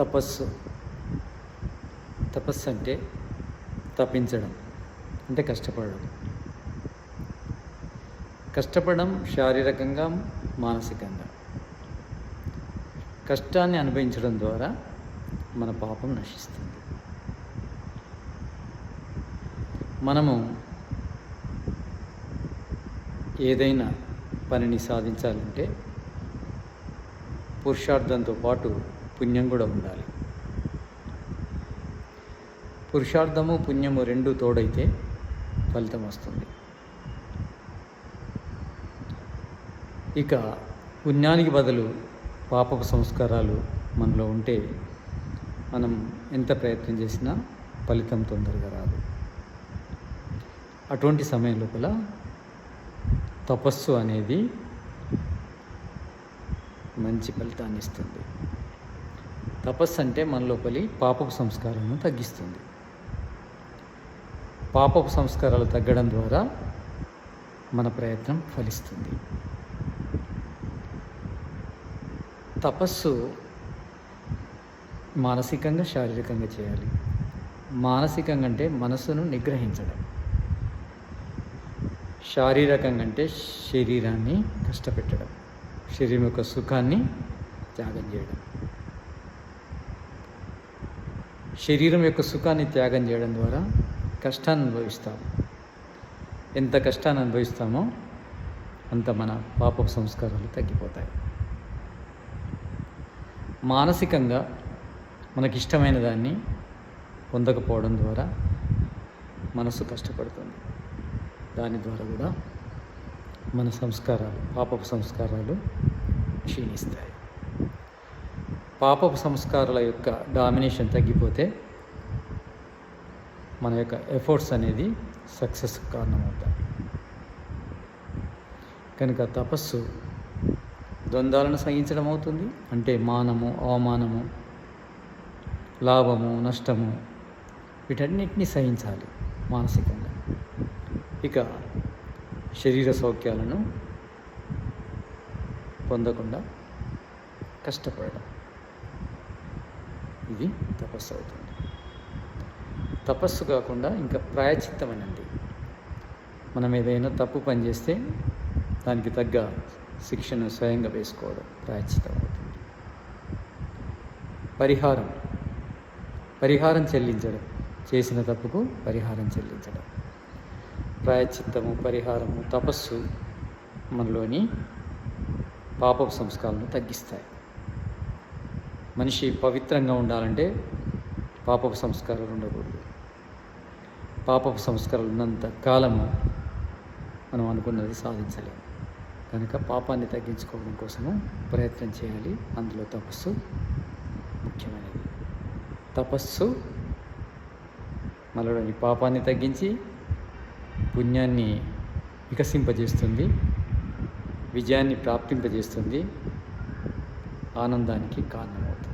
తపస్సు. తపస్సు అంటే తప్పించడం అంటే కష్టపడడం. కష్టపడడం శారీరకంగా మానసికంగా. కష్టాన్ని అనుభవించడం ద్వారా మన పాపం నశిస్తుంది. మనము ఏదైనా పనిని సాధించాలంటే పురుషార్థంతో పాటు పుణ్యం కూడా ఉండాలి. పురుషార్థము పుణ్యము రెండు తోడైతే ఫలితం వస్తుంది. ఇక పుణ్యానికి బదులు పాపపు సంస్కారాలు మనలో ఉంటే మనం ఎంత ప్రయత్నం చేసినా ఫలితం తొందరగా రాదు. అటువంటి సమయం లోపల తపస్సు అనేది మంచి ఫలితాన్ని ఇస్తుంది. తపస్సు అంటే మన లోపలి పాపపు సంస్కారాలను తగ్గిస్తుంది. పాపపు సంస్కారాలు తగ్గడం ద్వారా మన ప్రయత్నం ఫలిస్తుంది. తపస్సు మానసికంగా శారీరకంగా చేయాలి. మానసికంగా అంటే మనసును నిగ్రహించడం. శారీరకంగా అంటే శరీరాన్ని కష్టపెట్టడం. శరీరం యొక్క సుఖాన్ని త్యాగం చేయడం. శరీరం యొక్క సుఖాన్ని త్యాగం చేయడం ద్వారా కష్టాన్ని అనుభవిస్తాం. ఎంత కష్టాన్ని అనుభవిస్తామో అంత మన పాప సంస్కారాలు తగ్గిపోతాయి. మానసికంగా మనకిష్టమైన దాన్ని పొందకపోవడం ద్వారా మనసు కష్టపడుతుంది. దాని ద్వారా కూడా మన సంస్కారాలు పాపపు సంస్కారాలు క్షీణిస్తాయి. పాపపు సంస్కారాల యొక్క డామినేషన్ తగ్గిపోతే మన యొక్క ఎఫర్ట్స్ అనేది సక్సెస్ కారణమవుతాయి. కనుక తపస్సు ద్వంద్వాలను సహించడం అవుతుంది. అంటే మానము అవమానము లాభము నష్టము వీటన్నిటిని సహించాలి మానసికంగా. ఇక శరీర సౌఖ్యాలను పొందకుండా కష్టపడడం. ఇది తపస్సు అవుతుంది. తపస్సు కాకుండా ఇంకా ప్రాయచిత్తం అనండి మనం ఏదైనా తప్పు పని చేస్తే దానికి తగ్గ శిక్షను స్వయంగా వేసుకోవడం ప్రాయచితం అవుతుంది. పరిహారం. పరిహారం చెల్లించడం. చేసిన తప్పుకు పరిహారం చెల్లించడం. ప్రాయచిత్తము పరిహారము తపస్సు మనలోని పాపపు సంస్కారాలను తగ్గిస్తాయి. మనిషి పవిత్రంగా ఉండాలంటే పాపపు సంస్కారాలు ఉండకూడదు. పాపపు సంస్కారాలు ఉన్నంత కాలము మనం అనుకున్నది సాధించలేము కనుక పాపాన్ని తగ్గించుకోవడం కోసము ప్రయత్నం చేయాలి. అందులో తపస్సు ముఖ్యమైనది. తపస్సు మనలోని పాపాన్ని తగ్గించి పుణ్యాన్ని వికసింపజేస్తుంది విజయాన్ని ప్రాప్తింపజేస్తుంది ఆనందానికి కారణమవుతుంది.